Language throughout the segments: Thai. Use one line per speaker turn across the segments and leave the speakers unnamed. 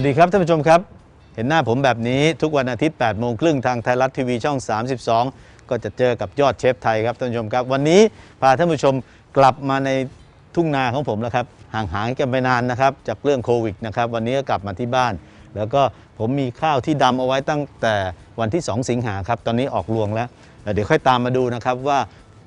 วัสดีครับท่านผู้ชมครับ เห็นหน้าผมแบบนี้ทุกวันอาทิตย์8โมงครึ่งทางไทยรัฐทีวีช่อง 32 ก็จะเจอกับยอดเชฟไทยครับท่านผู้ชมครับ วันนี้พาท่านผู้ชมกลับมาในทุ่งนาของผมแล้วครับห่างหายกันไปนานนะครับจากเรื่องโควิดนะครับวันนี้ก็กลับมาที่บ้าน แล้วก็ผมมีข้าวที่ดำเอาไว้ตั้งแต่วันที่ 2 สิงหาครับตอนนี้ออกรวงแล้ว เดี๋ยวค่อยตามมาดูนะครับว่า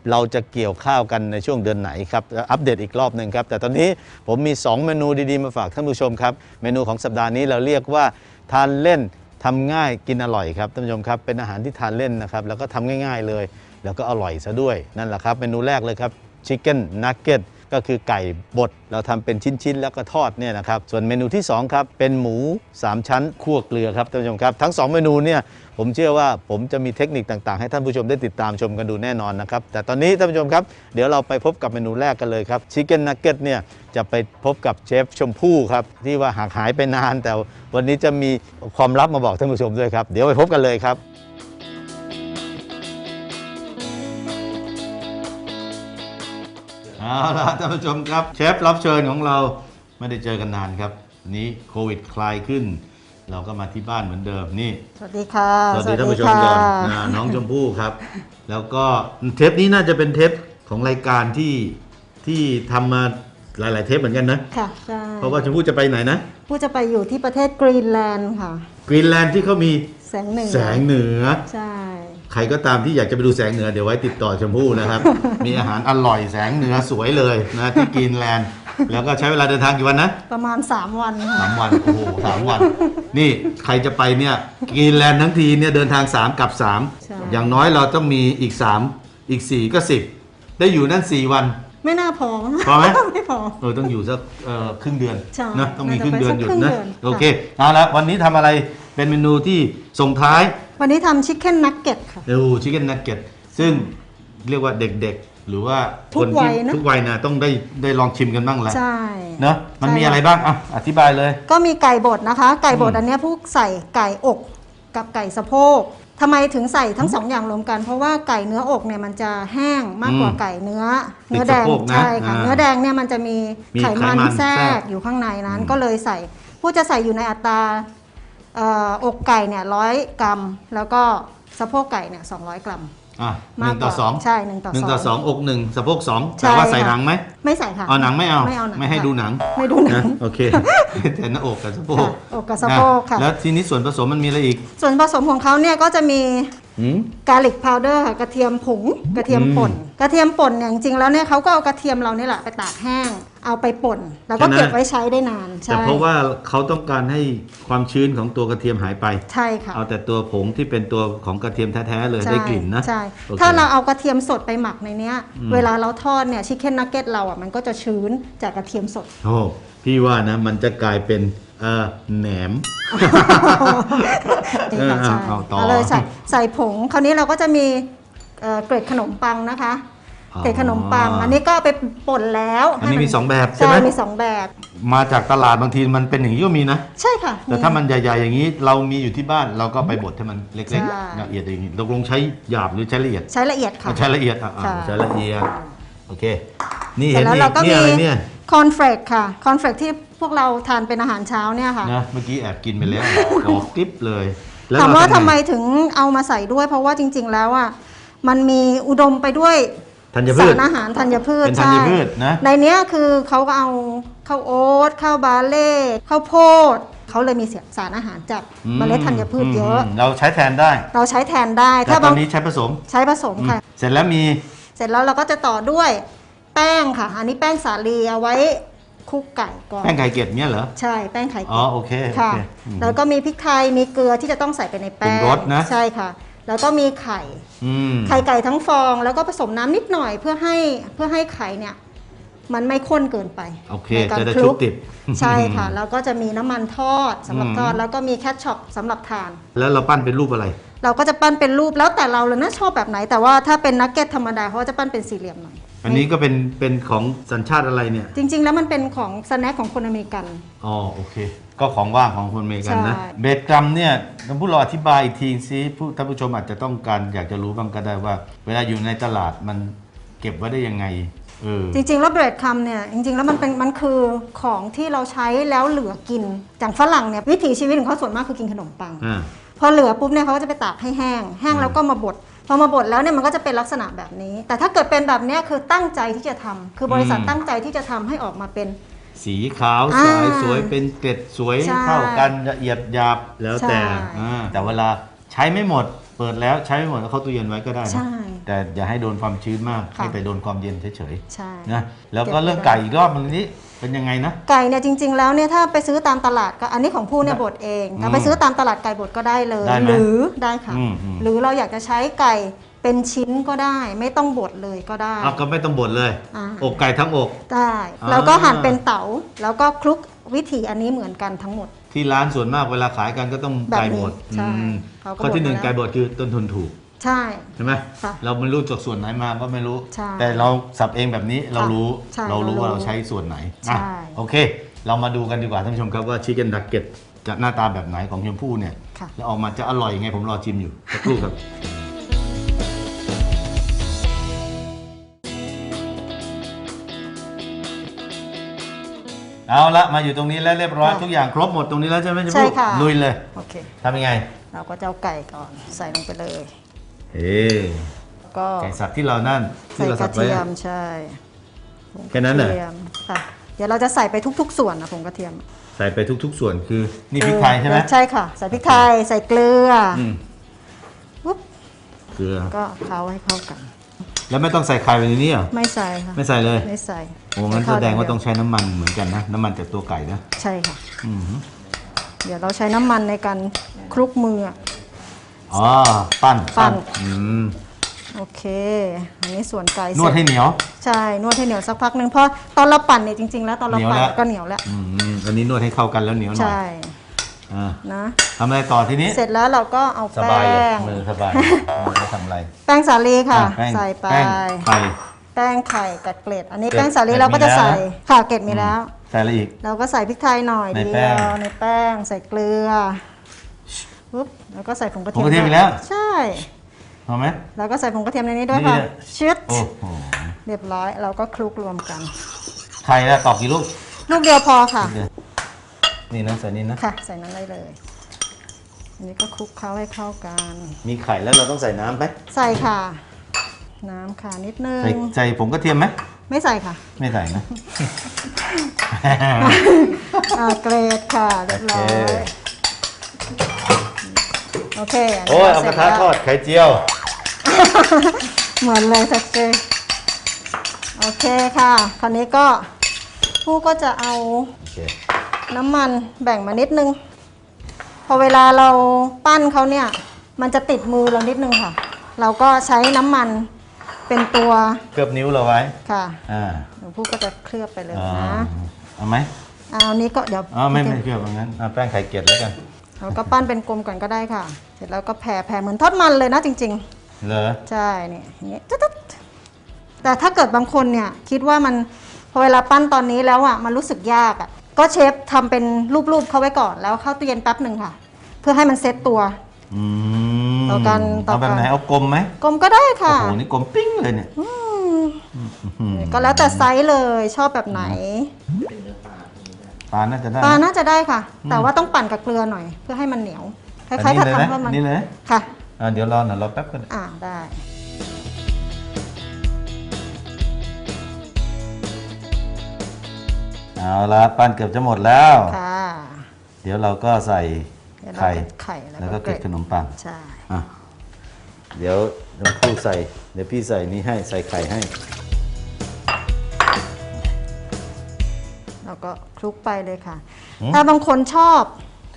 เราจะเกี่ยวข้าวกันในช่วงเดือนไหนครับอัปเดตอีกรอบหนึ่งครับ แต่ตอนนี้ผมมี 2 เมนูดีๆ มาฝากท่านผู้ชมครับ เมนูของสัปดาห์นี้เราเรียกว่าทานเล่นทำง่ายกินอร่อยครับท่านผู้ชมครับ เป็นอาหารที่ทานเล่นนะครับแล้วก็ทำง่าย ๆเลย แล้วก็อร่อยซะด้วยนั่นแหละครับ เมนูแรกเลยครับชิคเก้นนักเก็ตก็คือไก่บดเราทำเป็นชิ้นๆ แล้วก็ทอดเนี่ยนะครับ ส่วนเมนูที่สองครับ เป็นหมู 3 ชั้นคั่วเกลือครับท่านผู้ชมครับ ทั้ง 2 เมนูเนี่ย ผมเชื่อว่าผมจะมีเทคนิคต่างๆ ให้ท่านผู้ชมได้ติดตามชมกันดูแน่นอนนะครับ แต่ตอนนี้ท่านผู้ชมครับ เดี๋ยวเราไปพบกับเมนูแรกกันเลยครับชิคเก้นนักเก็ตเนี่ยจะไปพบกับเชฟชมพู่ครับ ที่ว่าหากหายไปนาน แต่วันนี้จะมีความลับมาบอกท่านผู้ชมด้วยครับ เดี๋ยวไปพบกันเลยครับเอาละท่านผู้ชมครับเชฟรับเชิญของเราไม่ได้เจอกันนานครับนี้โควิดคลายขึ้น เราก็มาที่บ้านเหมือนเดิมนี่
สวัสดีค่ะ
สวัสดีท่านผู้ชมก่อนอ่าน้องชมพู่ครับ แล้วก็เทปนี้น่าจะเป็นเทปของรายการที่ที่ทำมาหลาย ๆ เทปเหมือนกันนะ
ค่ะใช่
เพราะว่าชมพู่จะไปไหนนะ
ผู้จะไปอยู่ที่ประเทศกรีนแลนด์ค่ะ
กรีนแลนด์ที่เขามี
แสงเหนือ
แสงเหนือ
ใช่
ใครก็ตามที่อยากจะไปดูแสงเหนือเดี๋ยวไว้ติดต่อชมพู่นะครับ มีอาหารอร่อยแสงเหนือสวยเลยนะที่กรีนแลนด์ แล้วก็ใช้เวลาเดินทางกี่วันนะ
ประมาณ 3 วันค่ะ
สามวันโอ้โหสามวัน นี่ใครจะไปเนี่ยกรีนแลนด์ทั้งทีเนี่ยเดินทาง 3 กลับ
ใช่
3 อย่างน้อยเราต้องมีอีก 3 อีก 4 ก็ 10 ได้อยู่นั่น 4 วัน
ไม่น่าพอ
พอไหม
ไม่พอ
เออต้องอยู่สักเอ่อครึ่งเดือน
ใช่
นะต้องมี
น่า
ค
จะ
รึ่งเดือนหยุด
ไปสักครึ่ง
นะ
เดือน
โอเคเอาละวันนี้ทำอะไรเป็นเมนูที่ส่งท้าย
วันนี้ทำชิคเก้นนักเก็ตค่ะ
ดูชิคเก้นนักเก็ตซึ่งเรียกว่าเด็กๆ หรือว่า
ทุ
ค
ก
น
วั
ที่
ยนะ
ทุกวัยนะต้องได้ได้ลองชิมกันบ้างแหละ
ใช่
เนอะมัน
ใช่
มีอะไรบ้างอะอธิบายเลย
ก็มีไก่บดนะคะ ไก่บด
อืม
อันเนี้ยพวกใส่ไก่อกกับไก่สะโพกทำไมถึงใส่ทั้งสองอย่างรวมกัน เพราะว่าไก่เนื้ออกเนี่ยมันจะแห้งมากกว่า
อืม
ไก่เนื้อ
ติด
เนื้อแดง
สะโพกนะ
ใช่ค่ะ
อ่า
เนื้อแดงเนี่ยมันจะมี
มี
ไขมัน
ไขมัน
แทร
แทร
ก
ก
อยู่ข้างในนั้น
อืม
ก็เลยใส่ ผู้จะใส่อยู่ในอัตราเอ่ออกไก่เนี่ยร้อยกรัม แล้วก็สะโพกไก่เนี่ยสองร้อยกรัม
อะห
มาก
นึ่งต่อก
ว่า
สอง
ใช่หนึ่งต่อ
หนึ่งต่อ
ส
ส
อ
องงอกหนึ่งสะโพกสอง
ใช่
แต่ว่าใส่
ค่ะ
หนังไหม
ไม่ใส่ค่ะ
เอาหนังไม่เอา
ไม่เอาหนัง
ไม่ให้
ค่ะ
ดูหนัง
ไม่ดูหนั
นะ
ง
โอเคแต่หน้าอกกับสะโพก
ค่ะอกกับสะโพกค่ะ
นแล้วทีนี้ส่วนผสมมันมีอะไรอีก
ส่วนผสมของเขาเนี่ยก็จะมี
หืม
กาลิกพาวเดอร์ค่ะกระเทียมผงกระเทียมป่น กระเทียมป่นเนี่ยจริงๆแล้วเนี่ยเขาก็เอากระเทียมเรานี่แหละไปตากแห้ง เอาไปป่น แล้วก็
ใช่ไหม
เก็บไว้ใช้ได้นาน
แต่
ใช่
เพราะว่าเขาต้องการให้ความชื้นของตัวกระเทียมหายไป
ใช่ค่ะ
เอาแต่ตัวผงที่เป็นตัวของกระเทียมแท้ๆเลย
ใช่
ได้กลิ่นนะ
ใช่
โอค
ถ้าเราเอากระเทียมสดไปหมักในเนี้ย
อืม
เวลาเราทอดเนี่ยชิคเก้นนักเก็ตเราอะมันก็จะชื้นจากกระเทียมสด
โอ้พี่ว่านะมันจะกลายเป็น เอ่อแหนม
นี่ค่ะ
เออ
ใช่
เอาต่อ
เอาเลยใส่ใส่ผง คราวนี้เราก็จะมีเอ่อเกล็ดขนมปังนะคะ
อ๋อ
เกล็ดขนมปัง อันนี้ก็ไปป่นแล้ว
อันนี้
ให้
มีสองแบบใช่
ใช่
ไหม
มีสองแบบ
มาจากตลาดบางทีมันเป็นอย่างนี้ก็มีนะ
ใช่ค่ะ
แต่ถ้ามันใหญ่ๆอย่างนี้เรามีอยู่ที่บ้านเราก็ไปบดให้มันเล็ก
ใช่
ๆละเอียดอย่างนี้ตกลงใช้หยาบหรือใช้ละเอียด
ใช้ละเอียดค่ะ
ใช้ละเอียดอะอะ
ค่ะ
ใช้ละเอียดโอเค นี่
เสร็
เห็
จ
น
แล้ว
นี่
เราก็
นี่
มี
อะไรเนี่ย
คอนเฟลกค่ะคอนเฟลกที่ พวกเราทานเป็นอาหารเช้าเนี่ยค่ะ
นะเมื่อกี้แอบกินไปแล้วกรอบกริบเลยแล้ว
ถาม
เร
ว่า
ทำ
ทำ
ไง
ไมถึงเอามาใส่ด้วย เพราะว่าจริง ๆ แล้วอะมันมีอุดมไปด้วย
ธัญพื
สา
ช
รอาหารธัญพืช
เป็นธัญ
ใช่
พืชนะ
ในเนี้ยคือเขาก็เอาข้าวโอ๊ตข้าวบาเล่ข้าวโพดเขาเลยมีสารอาหารจาก
อื
เมล็ดธัญพืชเยอะ
มเราใช้แทนได้
เราใช้แทนได้
แต่
ถ้า
ต
บา
องนนี้ใช้ผสม
ใช้ผสมค่ะ
อืมเสร็จแล้วมี
เสร็จแล้วเราก็จะต่อด้วยแป้งค่ะ อันนี้แป้งสาลีเอาไว้ คลุกไก่ก่อน
แป้งไข่เก็บเนี่ยเหรอ
ใช่แป้งไข่
อ๋อ
เค็ม
โอเคโอ
ค่ะ
เคอืม
แล้วก็มีพริกไทยมีเกลือที่จะต้องใส่ไปในแป้
ปรุ
ง
งรสนะ
ใช่ค่ะ แล้วก็มีไข่
อืม
ไข่ไก่ทั้งฟองแล้วก็ผสมน้ำนิดหน่อยเพื่อให้เพื่อให้ไข่เนี่ย มันไม่ข้นเกินไป
โอเค
ในการ
จะได้
ค
ชุ
ลุ
บ
ก
ติด
ใช่ค่ะ แล้วก็จะมีน้ำมันทอดสำหรับ
อืม
ทอดแล้วก็มีแคชช็อปสำหรับทาน
แล้วเราปั้นเป็นรูปอะไร
เราก็จะปั้นเป็นรูปแล้วแต่เราเลยนะชอบแบบไหน แต่ว่าถ้าเป็นนักเก็ตธรรมดาเขาจะปั้นเป็นสี่เหลี่ยมหน่อย
อันนี้ก็เป็นเป็นของสัญชาติอะไรเนี่ย
จริง ๆ แล้วมันเป็นของสแน็คของคนอเมริกัน
อ๋อโอเค ก็ของว่างของคนอเมริกันนะ
ใช่
เบดกรัมเนี่ยท่านผู้เราอธิบายอีกทีซิผู้ท่านผู้ชมอาจจะต้องการอยากจะรู้บ้างก็ได้ว่า เวลาอยู่ในตลาดมันเก็บไว้ได้ยังไง เออ
จริงๆ แล้วเบรดคัมเนี่ยจริงๆ แล้วมันเป็นมันคือของที่เราใช้แล้วเหลือกินอย่างฝรั่งเนี่ยวิถีชีวิตของเขาส่วนมากคือกินขนมปัง
อ่า
พอเหลือปุ๊บเนี่ยเขาก็จะไปตากให้แห้ง แห้งแล้วก็มาบดพ อมาบดแล้วเนี่ยมันก็จะเป็นลักษณะแบบนี้ แต่ถ้าเกิดเป็นแบบเนี้ยคือตั้งใจที่จะทำคือบริษัท
อืม
ตั้งใจที่จะทำให้ออกมาเป็น
สีขาว
อ่า
สายสวยเป็นเกล็ดสวย
ใช่
เข้ากันละเอียดหยาบแล้วแต่
ใช่
อ่าแต่เวลาใช้ไม่หมด เปิดแล้วใช้ไม่หมดก็เข้าตู้เย็นไว้ก็ได้นะ
ใช่
แต่อย่าให้โดนความชื้นมาก
ค่ะ
ให้ไปโดนความเย็นเฉย
ใช่
ๆนะแล้วก็เรื่องไก่อีกรอบนึงนี้ เป็นยังไงนะ
ไก่เนี่ยจริง ๆ แล้วเนี่ยถ้าไปซื้อตามตลาดก็อันนี้ของผู้เนี่ยบดเอง
อืม
เอาไปซื้อตามตลาดไก่บดก็ได้เลย
ได้ไหม
หรือได้ค่ะ
อืมอืม
หรือเราอยากจะใช้ไก่เป็นชิ้นก็ได้ ไม่ต้องบดเลยก็ได้
เอาก็ไม่ต้องบดเลย
อ่า
อกไก่ทั้งอก
ได้
อ่า
แล้วก็หั่นเป็นเต๋าแล้วก็คลุกวิธีอันนี้เหมือนกันทั้งหมด
ที่ร้านส่วนมากเวลาขายกันก็ต้อง
แบบนี้
ไก่บด
ใช่
อืม
เขาก็
ข้อที่หนึ่ง
บดมาแล้ว
ไก่บดคือต้นทุนถูก
ใช่
ใช่ไหม
ค่ะ
เราไม่รู้จากส่วนไหนมาก็ไม่รู้
ใช่
แต่เราสับเองแบบนี้เรารู้
ใช่
เรารู้
เรารู้
ว่าเราใช้ส่วนไหน
ใช่
อะโอเค เรามาดูกันดีกว่าท่านผู้ชมครับว่าชิคเก้นดักเก็ตจะหน้าตาแบบไหนของชมพู่เนี่ย
ค่ะ
แล้วออกมาจะอร่อยยังไงผมรอชิมอยู่สักครู่ครับ เอาละมาอยู่ตรงนี้แล้วเรียบร้อย
ค่ะ
ทุกอย่างครบหมดตรงนี้แล้วใช่ไหมชม
ใช่
พู่
ค่ะ
ลุยเลย
โอเค
ทำยังไง
เราก็จะเอาไก่ก่อนใส่ลงไปเลย
เฮ้
ก็
ไก่สับที่เรานั่นที่
ใส่
เรา
ก
สั
ระ
บไว้
เทีย
อะ
มใช่ผง
แค่นั้นเหรอ
กระทียมค่ะ เดี๋ยวเราจะใส่ไปทุก ๆ ส่วนนะผงกระเทียม
ใส่ไปทุก ๆ ส่วนคือ นี่พริกไทยใช่ไหม
ใช่ค่ะ ใส่พริกไทยใส่เกลืออ
อืม
ปุ๊บ
เกลือ
ก็เคล้าให้เข้ากัน
แล้วไม่ต้องใส่ไข่ไปในนี้เหรอ
ไม่ใส่ค่ะ
ไม่ใส่เลย
ไม่ใส่
โอ้งั้น
ให้
แส
เข้
ดงว่า
เย
ต้องใช้น้ำมันเหมือนกันนะ น้ำมันจากตัวไก่นะ
ใช่ค่ะ
อืม
เดี๋ยวเราใช้น้ำมันในการคลุกมือ
อ๋ อปั้น
ปั้น
อืม
โอเค อันนี้ส่วนไก่
นวด
เสร็จ
ให้เหนียว
ใช่นวดให้เหนียวสักพักหนึ่งเพราะตอนเราปั่นเนี่ยจริงๆ แล้วตอนเรา
เหนียว
ปั่น
แล้ว
ก็เหนียวแล้ว
อืมอันนี้นวดให้เข้ากันแล้วเหนียวหน่อย
ใช่
อ่า
นะ
ทำอะไรต่อทีนี้
เสร็จแล้วเราก็เอา
ส
แป้
บายเลย
ง
มือสบายมือไม่ทำอะไร
แป้งสาลีค่ะ
อ่แป้ง
ใส่ไป
แป้งไข่
แป้งไข่กับเกล็ด อันนี้
เกล็ด
แป้งสาลี
เกล็ด
เราก็จะ
มีแล้ว
ใส่ค่ะเกล็ดมีแล้ว
ใส่อะไรอีก
เราก็ใส่พริกไทยหน่อย
ใน
เดี
แป้
ย
ง
วในแป้งใส่เกลือ ปุ๊บแล้วก็ใส่ผงกระเทีย
ผงกระเทียม
ด้
อีกแล้ว
ใช่
พอไหม
แล้วก็ใส่ผงกระเทียมในนี้ด้วย
นี่
ค่ะ
เนี่ย
ชิด
โอ้โห
เรียบร้อยเราก็คลุกรวมกัน
ไข่ละตอกกี่ลูก
ลูกเดียวพอค่ะ
เดี๋ยวนี่นะใส่นี่นะ
ค่ะ ใส่นั้นได้เลย อันนี้ก็คลุกเคล้าให้เข้ากัน
มีไข่แล้วเราต้องใส่น้ำไหม
ใส่ค่ะ น้ำค่ะนิดนึง
ใส่ใส่ผงกระเทียมไหม
ไม่ใส่ค่ะ
ไม่ใส่นะ
อ่าเกรดค่ะเรียบร้อ
โอเค
ย โอเคอันนี้
โอ้ยเอา
ส
ก
ร็
ระ
จ
ทะ
แล้ว
ทอดไข่เจียว
เหมือนเลยสักเจโอเคค่ะ คราวนี้ก็ผู้ก็จะเอา
โอเค
น้ำมันแบ่งมานิดนึง พอเวลาเราปั้นเขาเนี่ย มันจะติดมือเรานิดนึงค่ะ เราก็ใช้น้ำมันเป็นตัว
เคลือบนิ้วเราไว้
ค่ะ
อ่า
หลวงผู้ก็จะเคลือบไปเลย
อ่า
นะ
เอาไหม
เอาอันนี้ก็เดี๋ยว
อ๋อไม่ไม่เคลือบอย่างนั้นเอาแป้งไข่เกียดแล้วกัน
เราก็ปั้นเป็นกลมก่อนก็ได้ค่ะ เสร็จแล้วก็แผ่แผ่เหมือนทอดมันเลยนะจริงๆ
เหรอ
ใช่เนี่ยอย่างเงี้ยตึ๊ดๆแต่ถ้าเกิดบางคนเนี่ยคิดว่ามันพอเวลาปั้นตอนนี้แล้วอะมันรู้สึกยากอะก็เชฟทำเป็นรูปๆเขาไว้ก่อนแล้วเข้าตู้เย็นแป๊บหนึ่งค่ะ เพื่อให้มันเซ็ตตัว
อืม
ต่อกันต่อกัน
เอาแบบไหนเอากลมไหม
กลมก็ได้
โอ้
ค่ะ
โหนี่กลมปิ้งเลยเนี่ย
อืม
อืม
ก็แล้วแต่ไซส์เลยชอบแบบไหน
ปลาน่าจะได้
ปลาน่าจะได้ค่ะ แต่ว่าต้องปั่นกับเกลือหน่อย เพื่อให้มันเหนียวค
อัน
ล้าย
นี้
ๆกับ
เลยไหม
ทำข้าวมัน
นี่เลย
ค่ะ
อ่าเดี๋ยวรอหน่อยรอแป๊บกัน
อ่าได้
เอาละปั้นเกือบจะหมดแล้ว
ค่ะ
เดี๋ยวเราก็ใส่
เดี๋ยวเรา
ไข่
จะไข่แล้ว
แล้ว
ก็
ก็เกล็ด
เก
ข
ล็ด
นมปัง
ใช่
อะเดี๋ยวน้องครูใส่ เดี๋ยวพี่ใส่นี้ให้ใส่ไข่ให้
ก็คลุกไปเลยค่ะ
หืม
ถ้าบางคนชอบ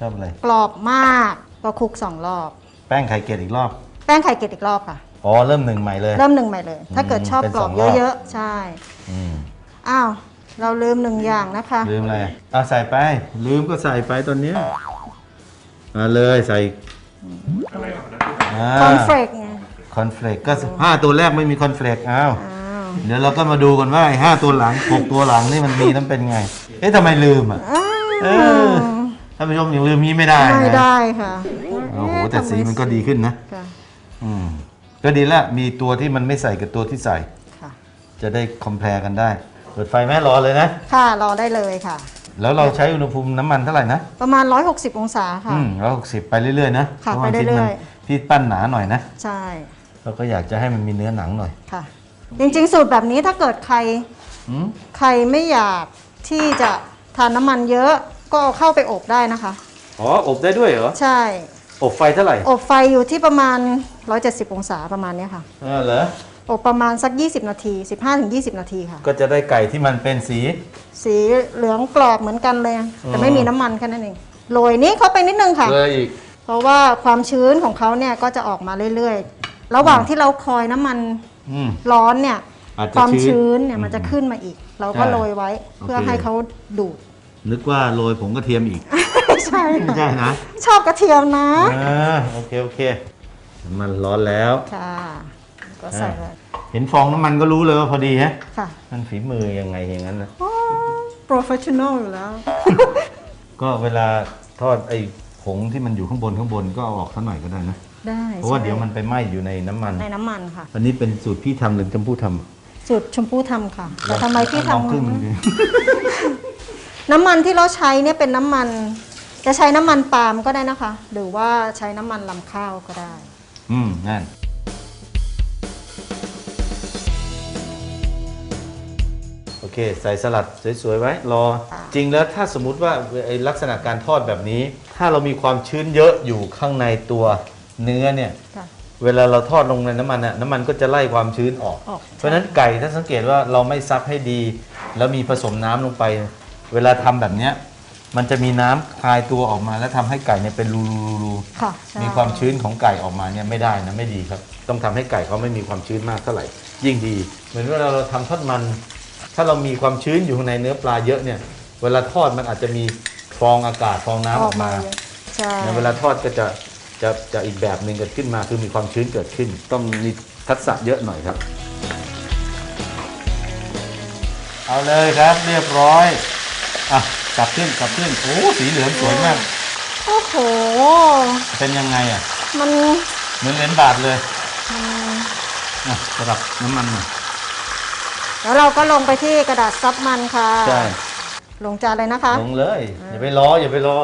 ชอบอะไร
กรอบมากก็คลุกสองรอบ
แป้งไข่เกียดอีกรอบ
แป้งไข่เกล็ดอีกรอบค่ะ
อ๋อเริ่มหนึ่งใหม่เลย
เริ่มหนึ่งใหม่เลย ถ้าเกิดชอบ
เป็น
กรอบ
สองรอบ
เยอะๆใช่
อืม
อ้าวเราลืมหนึ่งอย่างนะคะ
ลืมอะไรอะใส่ไป ลืมก็ใส่ไปตอนเนี้ยอ่าเลยใส่
คอนเฟลกไง
คอนเฟลกก็ห้าตัวแรกไม่มีคอนเฟลกอ้าว
อ้าว
เดี๋ยวเราก็มาดูกันว่าไอ้ห้าตัวหลังหกตัวหลังนี่มันมีนั้นเป็นไง เอ๊ะทำไมลืมอะ
อ้า
เอ
ว
อท่านผู้ชมยังลืมนี้ไม่ได้
ไม่
นะ
ได้ค่ะ
โอ้โหแต่สีมันก็ดีขึ้นนะ
ค่ะ
อืมก็ดีละมีตัวที่มันไม่ใส่กับตัวที่ใส่
ค่ะ
จะได้คอมเพลกันได้ เปิดไฟแม่รอเลยนะ
ค่ะรอได้เลยค่ะ
แล้วเราใช้อุณหภูมิน้ำมันเท่าไหร่นะ
ประมาณ 160 องศาค่ะ
อืมร้อยหกสิบไปเรื่อยๆนะ
ค่ะ
พาว่า
ไปเรื่อย
ๆพี่ปั้นหนาหน่อยนะ
ใช่
เราก็อยากจะให้มันมีเนื้อหนังหน่อย
ค่ะ จริงๆ สูตรแบบนี้ถ้าเกิดใคร
อืม
ใครไม่อยาก ที่จะทานน้ำมันเยอะก็เอาเข้าไปอบได้นะคะ
อ๋อ อบได้ด้วยเหรอ
ใช่
อบไฟเท่าไหร่
อบไฟอยู่ที่ประมาณ 170 องศาประมาณเนี้ยค่ะ
เออเหรอ
อบประมาณสัก 20 นาที 15-20 นาทีค่ะ
ก็จะได้ไก่ที่มันเป็นสี
สีเหลืองกรอบเหมือนกันเลย แต่
อ๋อ
ไม่มีน้ำมันแค่นั้นเองโรยนี้เข้าไปนิดนึงค่ะ
เลยอีก
เพราะว่าความชื้นของเขาเนี่ยก็จะออกมาเรื่อยๆ ระหว่างที่เราคอยน้ำมัน
อืม
ร้อนเนี่ย
อาจจะ
ความ
ชื้
ชื้
น
นเนี่ยมันจะขึ้นมาอีก เราก็
ใช่
โรยไว้เพื่อ
โอเค
ให้เขาดูด
นึกว่าโรยผงกระเทียมอีก
ใช่
ไม่
ค่ะ
ใช่นะ
ชอบกระเทียมนะ
อ่าโอเคโอเค มันร้อนแล้ว
ค่ะก็ใส่เลย
เห็นฟองน้ำมันก็รู้เลยว่าพอดีฮะ
ค่ะ
มันฝีมือยังไงอย่างนั้นนะ
โปรเฟชชั่นอลอยู่แล้ว
ก็เวลาทอดไอ้ผงที่มันอยู่ข้างบนข้างบนก็เอาออกสักหน่อยก็ได้นะ
ได้
เพราะว่า
ใช่
เดี๋ยวมันไปไหม้อยู่ในน้ำมัน
ในน้ำมันค่ะ
อันนี้เป็นสูตรพี่ทำหรือจำพูทำ
สูตรชมพู่ทำค่ะ แต่ทำไมพี่
ลองครึ่งหนึ่ง
ทำ
ดิ
น้ำมันที่เราใช้เนี่ยเป็นน้ำมัน จะใช้น้ำมันปาล์มก็ได้นะคะ หรือว่าใช้น้ำมันลำข้าวก็ได้
อืมนั่นโอเค ใส่สลัดสวยๆไว้ รอ
ค่ะ
จริงแล้วถ้าสมมุติว่าไอ้ลักษณะการทอดแบบนี้ ถ้าเรามีความชื้นเยอะอยู่ข้างในตัวเนื้อเนี่ย
ค่ะ
เวลาเราทอดลงในน้ำมันน่ะน้ำมันก็จะไล่ความชื้นออก
ออก
เพราะฉะนั้นไก่ถ้าสังเกตว่าเราไม่ซับให้ดี แล้วมีผสมน้ำลงไป เวลาทำแบบเนี้ยมันจะมีน้ำคลายตัวออกมา แล้วทำให้ไก่เนี่ยเป็นรูๆๆ
ค่ะใช่
มีความชื้นของไก่ออกมาเนี่ยไม่ได้นะไม่ดีครับ ต้องทำให้ไก่เขาไม่มีความชื้นมากเท่าไหร่ ยิ่งดี เหมือนเวลาเราทำทอดมัน ถ้าเรามีความชื้นอยู่ข้างในเนื้อปลาเยอะเนี่ย เวลาทอดมันอาจจะมีฟองอากาศฟองน้ำออกมา
เยอะใช่
ในเวลาทอดก็จะ จะจะอีกแบบหนึ่งเกิดขึ้นมาคือมีความชื้นเกิดขึ้น ต้องมีทักษะเยอะหน่อยครับ เอาเลยครับเรียบร้อยอะกลับขึ้นกลับขึ้นโอ้สีเหลืองสวยมาก
โอ้โห
เป็นยังไงอะ
มัน
เหมือนเหรียญบาทเลยอะสลับน้ำมันหน่อย
แล้วเราก็ลงไปที่กระดาษซับมันค่ะ
ใช่
ลงจานเลยนะคะ
ลงเลย อย่าไปรออย่าไปรอ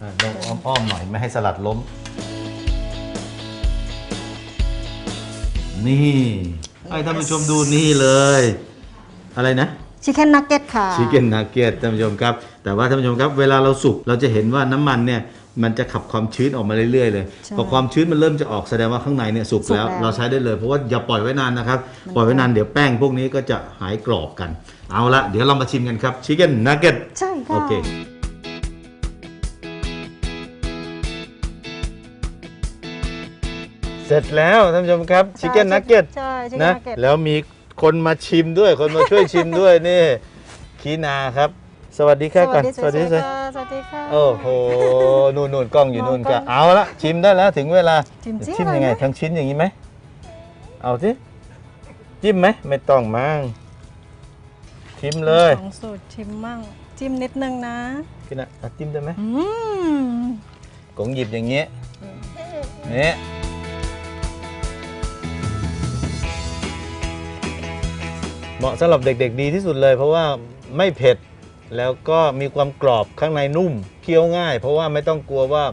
อะลงอ้อมๆหน่อยไม่ให้สลัดล้ม นี่ให้ท่านผู้ชมดูนี่เลย อะไรนะ
ชิคเก้นนักเก็ตค่ะ
ชิคเก้นนาเกตท่านผู้ชมครับ แต่ว่าท่านผู้ชมครับเวลาเราสุกเราจะเห็นว่าน้ำมันเนี่ยมันจะขับความชื้นออกมาเรื่อยๆเลย
ใช่
พอความชื้นมันเริ่มจะออกแสดงว่าข้างในเนี่ยสุก
สุก
แล้ว
แล้ว
เราใช้ได้เลยเพราะว่าอย่าปล่อยไว้นานนะครับ ปล่อยไว้นานเดี๋ยวแป้งพวกนี้ก็จะหายกรอบกัน เอาละเดี๋ยวเรามาชิมกันครับชิคเก้นนาเกต
ใช่ค่ะ
โอเค เสร็จแล้วท่านผู้ชมครับชิคเก้นนักเก็ต
ใช่ชิคเก้น
นะ
นักเก็ต
แล้วมีคนมาชิมด้วย คนมาช่วยชิมด้วยนี่คีนาครับ สวัสดีครับก่อน
สวัสดี
สวัสดี
ค่ะสวัสดีค่ะ
โอ้โหนู่นนู่นกล้องอยู่นู่น
มองกล้
ก็
อง
เอาละชิมได้แล้วถึงเวลา
ชิมสิ
ชิมยังไง
อร่อยไหม
ทั้งชิ้นอย่างนี้ไหมเอาสิจิ้มไหมไม่ต้องมั้งชิมเลย
สองสูตรชิมมั่งจิ้มนิดนึงนะ
กินอะอะจิ้มได้ไหม
อืม
กงหยิบอย่างเงี้ยนี่ เหมาะสำหรับเด็กๆดีที่สุดเลย เพราะว่าไม่เผ็ดแล้วก็มีความกรอบข้างในนุ่มเคี้ยวง่าย เพราะว่าไม่ต้องกลัวว่า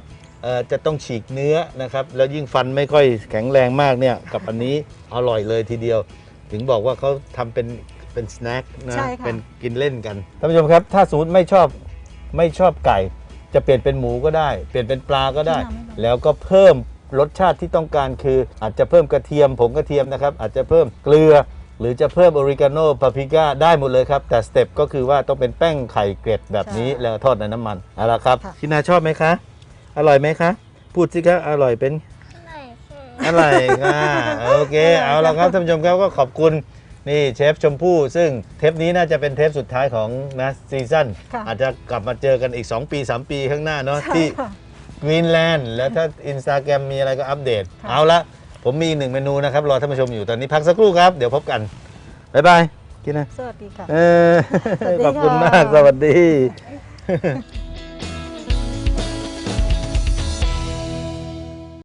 เอ่อจะต้องฉีกเนื้อนะครับ แล้วยิ่งฟันไม่ค่อยแข็งแรงมากเนี่ย กับอันนี้อร่อยเลยทีเดียว ถึงบอกว่าเขาทำเป็นเป็นสแน็คนะ
ใช่ค่ะ
เป็นกินเล่นกันท่านผู้ชมครับ ถ้าสมมติไม่ชอบไม่ชอบไก่ จะเปลี่ยนเป็นหมูก็ได้ เปลี่ยนเป็นปลาก็ได้แล้วก็เพิ่มรสชาติที่ต้องการคือ อาจจะเพิ่มกระเทียมผงกระเทียมนะครับ อาจจะเพิ่มเกลือ หรือจะเพิ่มออริกาโนปาปริก้าได้หมดเลยครับ แต่สเต็ปก็คือว่าต้องเป็นแป้งไข่เกล็ดแบบนี้ แล้วทอดในน้ำมันเอาละครับคินาชอบไหมคะ อร่อยไหมคะ พูดสิคะอร่อยเป็นอร่อยค่ะโอเค เอาละครับท่านผู้ชมครับก็ขอบคุณนี่เชฟชมพู่ ซึ่งเทปนี้น่าจะเป็นเทปสุดท้ายของนะซีซั่น
ค่ะ
อาจจะกลับมาเจอกันอีก 2 ปี 3 ปีข้างหน้าเนาะ
ใช่
ที่
ค่ะ
กรีนแลนด์แล้วถ้าอินสตาแกรมมีอะไรก็อัปเดต
ค่ะ
เอาละ ผมมีอีกหนึ่งเมนูนะครับรอท่านผู้ชมอยู่ตอนนี้พักสักครู่ครับ เดี๋ยวพบกัน บ๊ายบายกินนะ
สวัสดีค่ะ
เออ
สวัสดี
ขอบคุณ
ค่ะ
มาก สวัสดี